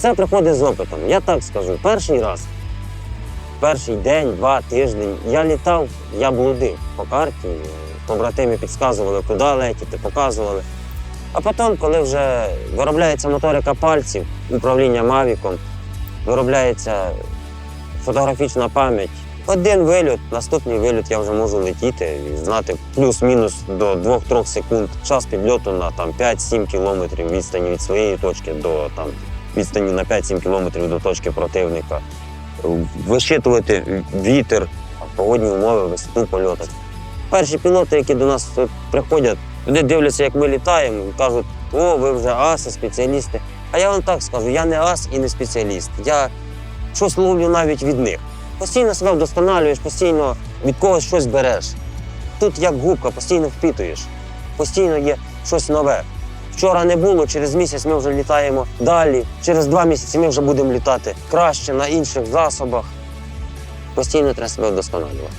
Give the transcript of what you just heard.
Це приходить з опитом. Я так скажу, перший раз, перший день, два, тиждень я літав, я блудив по карті. Побратими підказували, куди летіти, показували. А потім, коли вже виробляється моторика пальців, управління Мавіком, виробляється фотографічна пам'ять. Один вильот, наступний вильот я вже можу летіти і знати плюс-мінус до 2-3 секунд час підльоту на там, 5-7 кілометрів відстані від своєї точки до там, відстані на 5-7 кілометрів до точки противника. Вищитувати вітер, погодні умови, висоту польоту. Перші пілоти, які до нас приходять, вони дивляться, як ми літаємо, і кажуть, о, ви вже аси, спеціалісти. А я вам так скажу, я не ас і не спеціаліст. Я щось ловлю навіть від них. Постійно себе вдосконалюєш, постійно від когось щось береш. Тут як губка, постійно впитуєш, постійно є щось нове. Вчора не було, через місяць ми вже літаємо далі. Через два місяці ми вже будемо літати краще на інших засобах. Постійно треба себе вдосконалювати.